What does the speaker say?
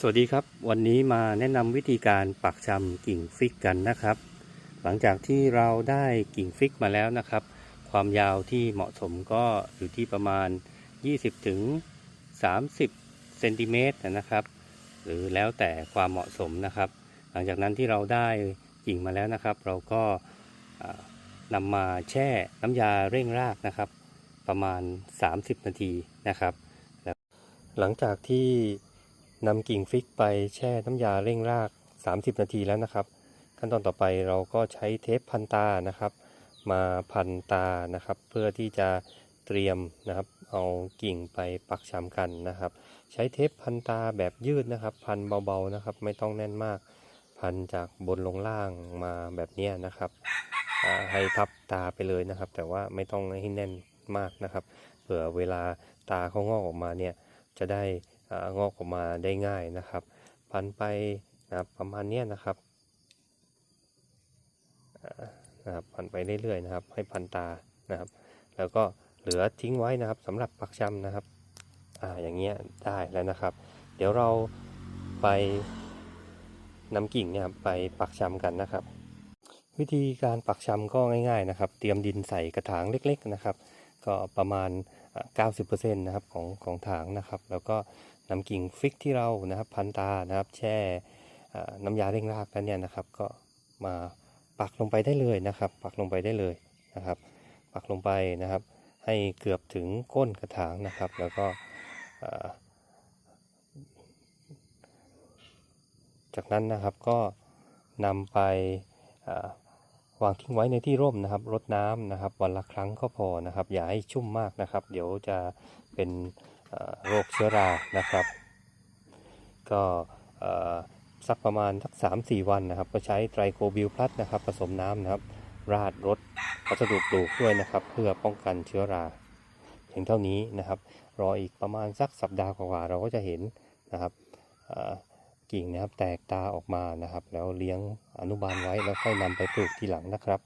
สวัสดีครับ วันนี้มาแนะนำวิธีการปักชำกิ่งฟิกกันนะครับ หลังจากที่เราได้กิ่งฟิกมาแล้วนะครับ ความยาวที่เหมาะสมก็อยู่ที่ประมาณ 20ถึง30เซนติเมตรนะครับ หรือแล้วแต่ความเหมาะสมนะครับ หลังจากนั้นที่เราได้กิ่งมาแล้วนะครับ เราก็อ่านำมาแช่น้ำยาเร่งรากนะครับ ประมาณ 30 นาทีนะครับ หลังจากที่ นำกิ่งฟิกไปแช่น้ำยาเร่งราก 30 นาทีแล้วนะครับ ขั้นตอนต่อไปเราก็ใช้เทปพันตานะครับ มาพันตานะครับ เพื่อที่จะเตรียมนะครับเอากิ่งไปปักชำกันนะครับ ใช้เทปพันตาแบบยืดนะครับ พันเบาๆนะครับ ไม่ต้องแน่นมาก พันจากบนลงล่างมาแบบนี้นะครับให้ทับตาไปเลยนะครับ แต่ว่าไม่ต้องให้แน่นมากนะครับ เผื่อเวลาตาเขางอกออกมาเนี่ยจะได้ งอกออกมาได้ง่ายนะครับ พันไปนะครับประมาณนี้นะครับนะครับพันไปเรื่อยๆนะครับ ให้พันตานะครับ แล้วก็เหลือทิ้งไว้นะครับสำหรับปักชำนะครับอ่าอย่างเงี้ยได้แล้วนะครับ เดี๋ยวเราไปนำกิ่งเนี่ยไปปักชำกันนะครับ วิธีการปักชำก็ง่าย ๆนะครับ เตรียมดินใส่กระถางเล็ก ๆนะครับ ก็ประมาณอ่า90%นะครับของของถางนะครับ แล้วก็ นำกิ่งฟิกที่เรานะครับพันตานะครับแช่น้ำยาเร่งรากนั้นเนี่ยนะครับ ก็มาปักลงไปได้เลยนะครับ ปักลงไปได้เลยนะครับ ปักลงไปนะครับ ให้เกือบถึงก้นกระถางนะครับ แล้วก็จากนั้นนะครับก็นำไปวางทิ้งไว้ในที่ร่มนะครับรดน้ำนะครับ วันละครั้งก็พอนะครับ อย่าให้ชุ่มมากนะครับ เดี๋ยวจะเป็น โรคเชื้อรานะครับ ก็สักประมาณสักสามสี่วันนะครับ ก็ใช้ไตรโคบิลพลัสนะครับ ผสมน้ำนะครับ ราดรดวัสดุปลูกด้วยนะครับ เพื่อป้องกันเชื้อราเพียงเท่านี้นะครับ รออีกประมาณสักสัปดาห์กว่าเราก็จะเห็นนะครับกิ่งนะครับแตกตาออกมานะครับ แล้วเลี้ยงอนุบาลไว้แล้วค่อยนำไปปลูกทีหลังนะครับ